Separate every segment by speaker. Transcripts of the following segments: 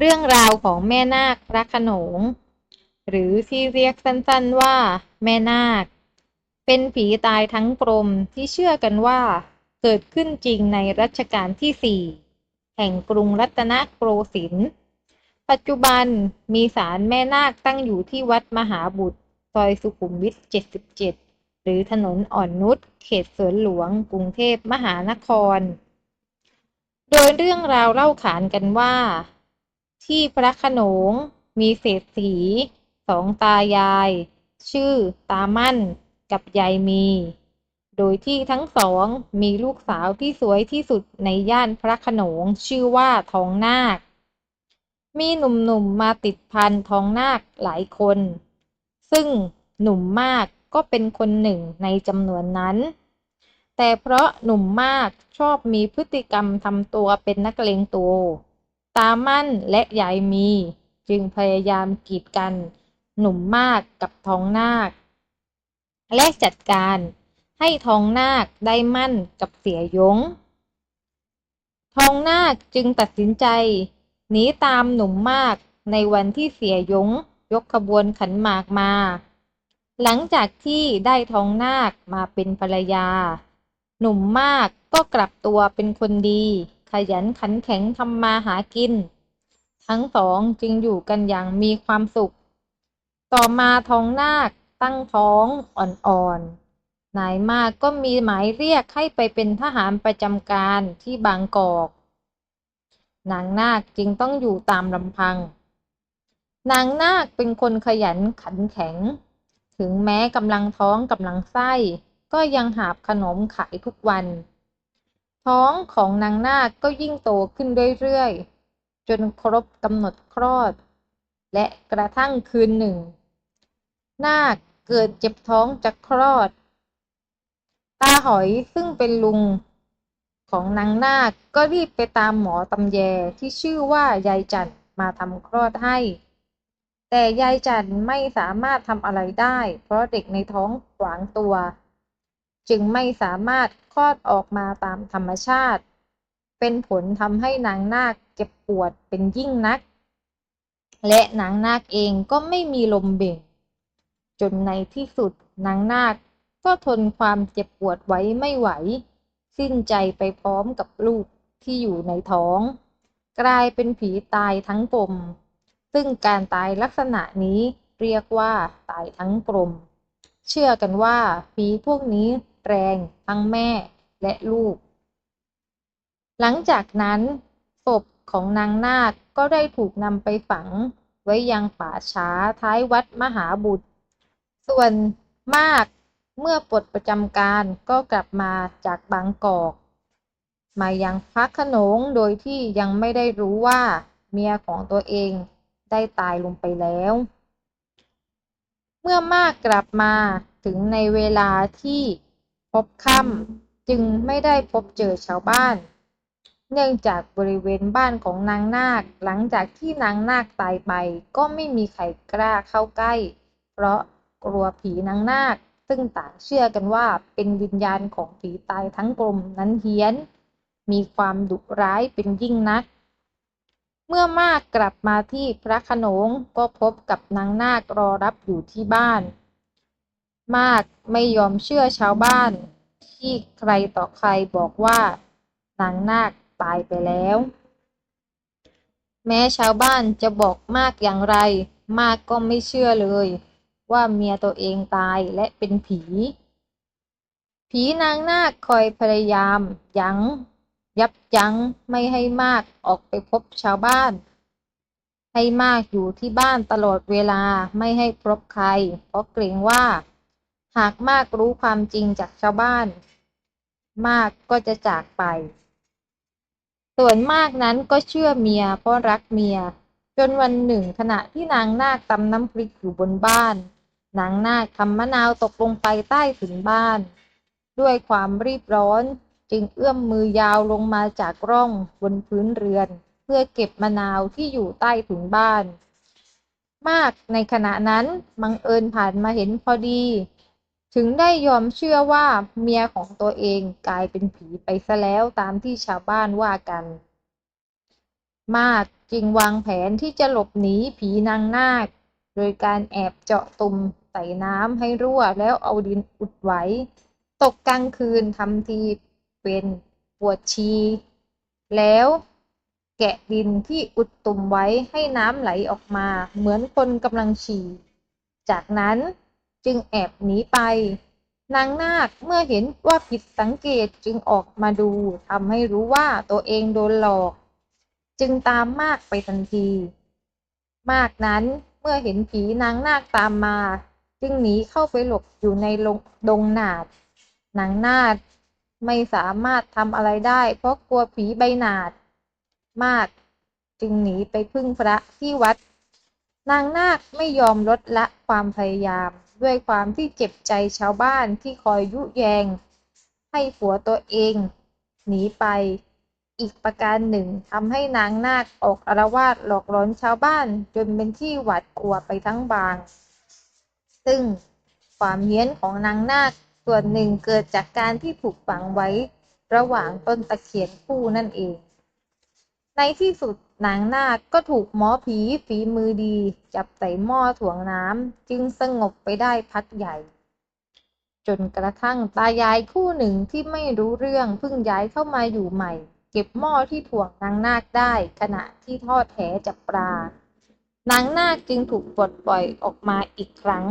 Speaker 1: เรื่องราวของแม่นาคพระโขนง หรือที่เรียกสั้นๆว่าแม่นาค เป็นผีตายทั้งกลมที่เชื่อกันว่า เกิดขึ้นจริงในรัชกาลที่สี่แห่งกรุงรัตนโกสินทร์ปัจจุบันมีศาลแม่นาคตั้งอยู่ที่วัดมหาบุตร ซอยสุขุมวิท 77 หรือถนนอ่อนนุชเขตสวนหลวง กรุงเทพมหานคร โดยเรื่องราวเล่าขานกันว่า ที่พระขนงมีเศรษฐีสองตายาย ชื่อตามั่นกับยายมี โดยที่ทั้งสองมีลูกสาวที่สวยที่สุดในย่านพระขนงชื่อว่าทองนาค มีหนุ่มๆมาติดพันทองนาคหลายคน ซึ่งหนุ่มมากก็เป็นคนหนึ่งในจำนวนนั้น แต่เพราะหนุ่มมากชอบมีพฤติกรรมทำตัวเป็นนักเลงตัว ตามั่นและยายมี จึงพยายามกีดกันหนุ่มมากกับท้องนาค และจัดการให้ท้องนาคได้มั่นกับเสียยง ท้องนาคจึงตัดสินใจหนีตามหนุ่มมากในวันที่เสียยงยกขบวนขันหมากมา หลังจากที่ได้ท้องนาคมาเป็นภรรยา หนุ่มมากก็กลับตัวเป็นคนดี ขยันขันแข็งทำมาหากิน ทั้งสองจึงอยู่กันอย่างมีความสุข ต่อมาท้องนาคตั้งท้องอ่อนๆนายมากก็มีหมายเรียกให้ไปเป็นทหารประจำการที่บางกอก นางนาคจึงต้องอยู่ตามลำพัง นางนาคเป็นคนขยันขันแข็ง ถึงแม้กำลังท้องกำลังไส้ ก็ยังหาบขนมขายทุกวัน ท้องของนางนาคก็ยิ่งโตขึ้นเรื่อยๆ จนครบกำหนดคลอด และกระทั่งคืนหนึ่ง นาคเกิดเจ็บท้องจะคลอด ตาหอยซึ่งเป็นลุงของนางนาคก็รีบไปตามหมอตำแยที่ชื่อว่ายายจันมาทำคลอดให้ แต่ยายจันไม่สามารถทำอะไรได้ เพราะเด็กในท้องขวางตัว จึงไม่สามารถคลอดออกมาตามธรรมชาติ เป็นผลทำให้นางนาคเจ็บปวดเป็นยิ่งนัก และนางนาคเองก็ไม่มีลมเบ่ง จนในที่สุดนางนาคก็ทนความเจ็บปวดไว้ไม่ไหว สิ้นใจไปพร้อมกับลูกที่อยู่ในท้อง กลายเป็นผีตายทั้งกลม ซึ่งการตายลักษณะนี้เรียกว่าตายทั้งกลมเชื่อกันว่าผีพวกนี้ แรงทั้งแม่และลูก หลังจากนั้นศพของนางนาคก็ได้ถูกนำไปฝังไว้ยังป่าช้าท้ายวัดมหาบุตร ส่วนมากเมื่อปลดประจำการก็กลับมาจากบางกอก มายังพระโขนงโดยที่ยังไม่ได้รู้ว่าเมียของตัวเองได้ตายลงไปแล้ว เมื่อมากกลับมาถึงในเวลาที่ บค่ำจึงไม่ได้พบเจอชาวบ้าน เนื่องจากบริเวณบ้านของนางนาค หลังจากที่นางนาคตายไปก็ไม่มีใครกล้าเข้าใกล้ เพราะกลัวผีนางนาค ซึ่งต่างเชื่อกันว่าเป็นวิญญาณของผีตายทั้งกลมนั้นเฮี้ยน มีความดุร้ายเป็นยิ่งนักเมื่อมากกลับมาที่พระโขนงก็พบกับนางนาครอรับอยู่ที่บ้าน มากไม่ยอมเชื่อชาวบ้าน ที่ใครต่อใครบอกว่านางนาคตายไปแล้ว แม้ชาวบ้านจะบอกมากอย่างไร มากก็ไม่เชื่อเลย ว่าเมียตัวเองตายและเป็นผี ผีนางนาคคอยพยายามยัง้งยับยั้งไม่ให้มากออกไปพบชาวบ้าน ให้มากอยู่ที่บ้านตลอดเวลาไม่ให้พบใคร เพราะเกรงว่า หากมากรู้ความจริงจากชาวบ้าน มากก็จะจากไป ส่วนมากนั้นก็เชื่อเมียเพราะรักเมีย จนวันหนึ่งขณะที่นางนาคตำน้ำพริกอยู่บนบ้าน นางนาคทำมะนาวตกลงไปใต้ถุนบ้าน ด้วยความรีบร้อนจึงเอื้อมมือยาวลงมาจากร่องบนพื้นเรือน เพื่อเก็บมะนาวที่อยู่ใต้ถุนบ้าน มากในขณะนั้นบังเอิญผ่านมาเห็นพอดี ถึงได้ยอมเชื่อว่าเมียของตัวเองกลายเป็นผีไปซะแล้วตามที่ชาวบ้านว่ากัน มากจึงวางแผนที่จะหลบหนีผีนางนาค โดยการแอบเจาะตุ่มใส่น้ำให้รั่วแล้วเอาดินอุดไว้ ตกกลางคืนทำทีเป็นปวดชี แล้วแกะดินที่อุดตุ่มไว้ให้น้ำไหลออกมา เหมือนคนกำลังฉี่ จากนั้น จึงแอบหนีไป นางนาคเมื่อเห็นว่าผิดสังเกตจึงออกมาดูทำให้รู้ว่าตัวเองโดนหลอก จึงตามมากไปทันที มากนั้นเมื่อเห็นผีนางนาคตามมา จึงหนีเข้าไปหลบอยู่ในดงหนาดนางนาคไม่สามารถทำอะไรได้ เพราะกลัวผีใบหนาด มากจึงหนีไปพึ่งพระที่วัด นางนาคไม่ยอมลดละความพยายาม ด้วยความที่เจ็บใจชาวบ้านที่คอยยุแยง ให้ผัวตัวเอง หนีไป อีกประการหนึ่งทำให้นางนาคออกอารวาสหลอกหลอนชาวบ้านจนเป็นที่หวาดกลัวไปทั้งบาง ซึ่งความเฮี้ยนของนางนาคส่วนหนึ่งเกิดจากการที่ถูกฝังไว้ ระหว่างต้นตะเคียนคู่นั่นเอง ในที่สุด นางนาคก็ถูกหมอผีฝีมือดี จับใส่หม้อถ่วงน้ำจึงสงบไปได้พักใหญ่ จนกระทั่งตายายคู่หนึ่งที่ไม่รู้เรื่องเพิ่งย้ายเข้ามาอยู่ใหม่ เก็บหม้อที่ถ่วงนางนาคได้ขณะที่ทอดแหจับปลานางนาคจึงถูกปลดปล่อยออกมาอีกครั้ง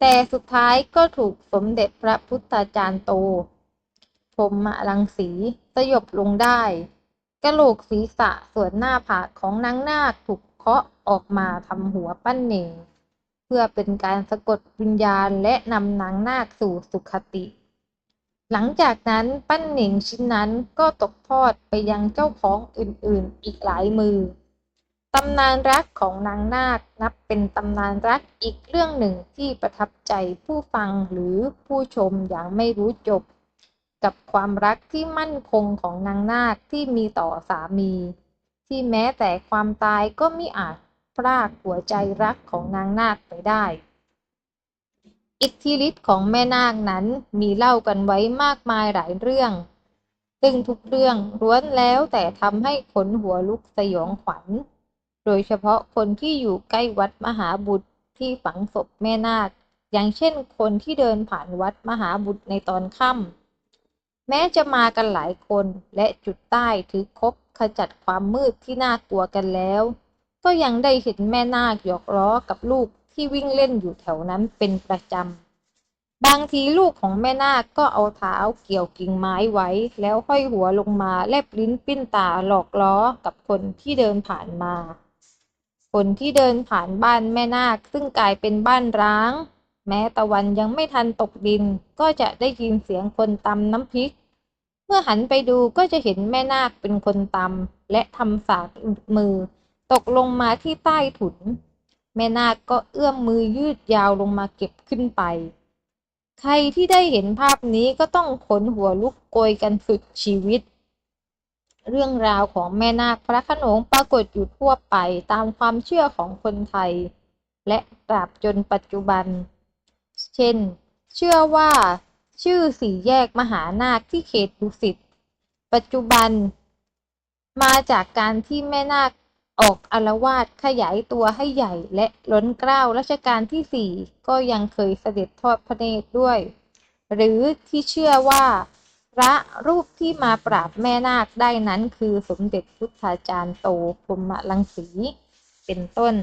Speaker 1: แต่สุดท้ายก็ถูกสมเด็จพระพุทธาจารย์โตพรหมรังสีสยบลงได้ กะโหลกศีรษะส่วนหน้าผากของนางนาคถูกเคาะออกมาทำหัวปั้นเหน่งเพื่อเป็นการสะกดวิญญาณและนำนางนาคสู่สุคติ หลังจากนั้นปั้นเหน่งชิ้นนั้นก็ตกทอดไปยังเจ้าของอื่นๆ อีกหลายมือตำนานรักของนางนาคนับเป็นตำนานรักอีกเรื่องหนึ่งที่ประทับใจผู้ฟังหรือผู้ชมอย่างไม่รู้จบ กับความรักที่มั่นคงของนางนาคที่มีต่อสามี ที่แม้แต่ความตายก็ไม่อาจพรากหัวใจรักของนางนาคไปได้ อิทธิฤทธิ์ของแม่นาคนั้นมีเล่ากันไว้มากมายหลายเรื่อง ซึ่งทุกเรื่องล้วนแล้วแต่ทำให้ขนหัวลุกสยองขวัญ โดยเฉพาะคนที่อยู่ใกล้วัดมหาบุตรที่ฝังศพแม่นาค อย่างเช่นคนที่เดินผ่านวัดมหาบุตรในตอนค่ำ แม้จะมากันหลายคนและจุดใต้ถือคบขจัดความมืดที่น่ากลัวกันแล้ว ก็ยังได้เห็นแม่นาคหยอกล้อกับลูกที่วิ่งเล่นอยู่แถวนั้นเป็นประจำ บางทีลูกของแม่นาคก็เอาเท้าเกี่ยวกิ่งไม้ไว้ แล้วห้อยหัวลงมาแลบลิ้นปิ้นตาหลอกล้อกับคนที่เดินผ่านมา คนที่เดินผ่านบ้านแม่นาคซึ่งกลายเป็นบ้านร้าง แม้ตะวันยังไม่ทันตกดินก็จะได้ยินเสียงคนตำน้ำพริก มื่อหันไปดูก็จะเห็นแม่นาคเป็นคนตำและทำสากมือ ตกลงมาที่ใต้ถุน แม่นาคก็เอื้อมมือยืดยาวลงมาเก็บขึ้นไป ใครที่ได้เห็นภาพนี้ก็ต้องขนหัวลุกโกยกันสุดชีวิต เรื่องราวของแม่นาคพระขนงปรากฏอยู่ทั่วไปตามความเชื่อของคนไทย และตราบจนปัจจุบัน เช่น เชื่อว่า ชื่อสี่แยกมหานาคที่เขตดุสิต ปัจจุบัน มาจากการที่แม่นาคออกอารวาสขยายตัวให้ใหญ่และล้นเกล้ารัชกาลที่สี่ก็ยังเคยเสด็จทอดพระเนตรด้วย หรือที่เชื่อว่า พระรูปที่มาปราบแม่นาคได้นั้นคือสมเด็จพุทธาจารย์โตพรมลังสีเป็นต้น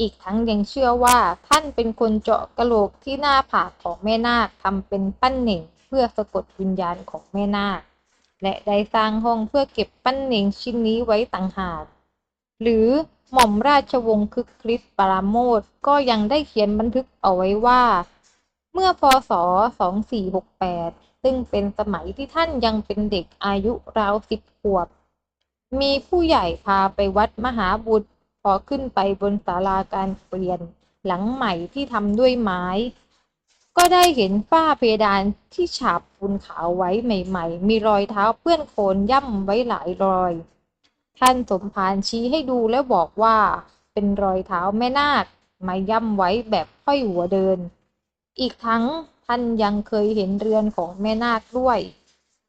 Speaker 1: อีกทั้งยังเชื่อว่าท่านเป็นคนเจาะกะโหลกที่หน้าผากของแม่นาคทำเป็นปั้นเหน่งเพื่อสะกดวิญญาณของแม่นาค และได้สร้างห้องเพื่อเก็บปั้นเหน่งชิ้นนี้ไว้ต่างหาก หรือหม่อมราชวงศ์คึกฤทธิ์ปราโมทก็ยังได้เขียนบันทึกเอาไว้ว่า เมื่อพศ 2468 ซึ่งเป็นสมัยที่ท่านยังเป็นเด็กอายุราวสิบขวบ มีผู้ใหญ่พาไปวัดมหาบุตร พอขึ้นไปบนศาลาการเปลี่ยนหลังใหม่ที่ทำด้วยไม้ ก็ได้เห็นฝ้าเพดานที่ฉาบปูนขาวไว้ใหม่ ๆ มีรอยเท้าเปื้อนโคลนย่ำไว้หลายรอย ท่านสมภารชี้ให้ดูแล้วบอกว่าเป็นรอยเท้าแม่นาคมาย่ำไว้แบบค่อยหัวเดิน อีกทั้งท่านยังเคยเห็นเรือนของแม่นาคด้วย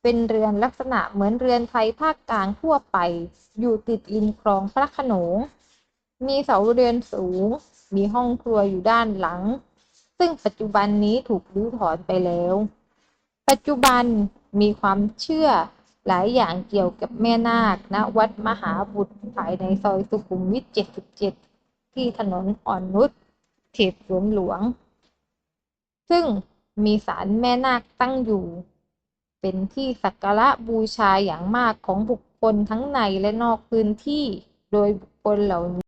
Speaker 1: เป็นเรือนลักษณะเหมือนเรือนไทยภาคกลางทั่วไป อยู่ติดริมคลองพระขนง มีเสาเรือนสูง มีห้องครัวอยู่ด้านหลัง ซึ่งปัจจุบันนี้ถูกรื้อถอนไปแล้ว ปัจจุบันมีความเชื่อหลายอย่างเกี่ยวกับแม่นาคณวัดมหาบุตรภายในซอยสุขุมวิท 77 ที่ถนนอ่อนนุชเขตสวนหลวง ซึ่งมีศาลแม่นาคตั้งอยู่ เป็นที่สักการะบูชาอย่างมากของบุคคลทั้งในและนอกพื้นที่โดยบุคคลเหล่านี้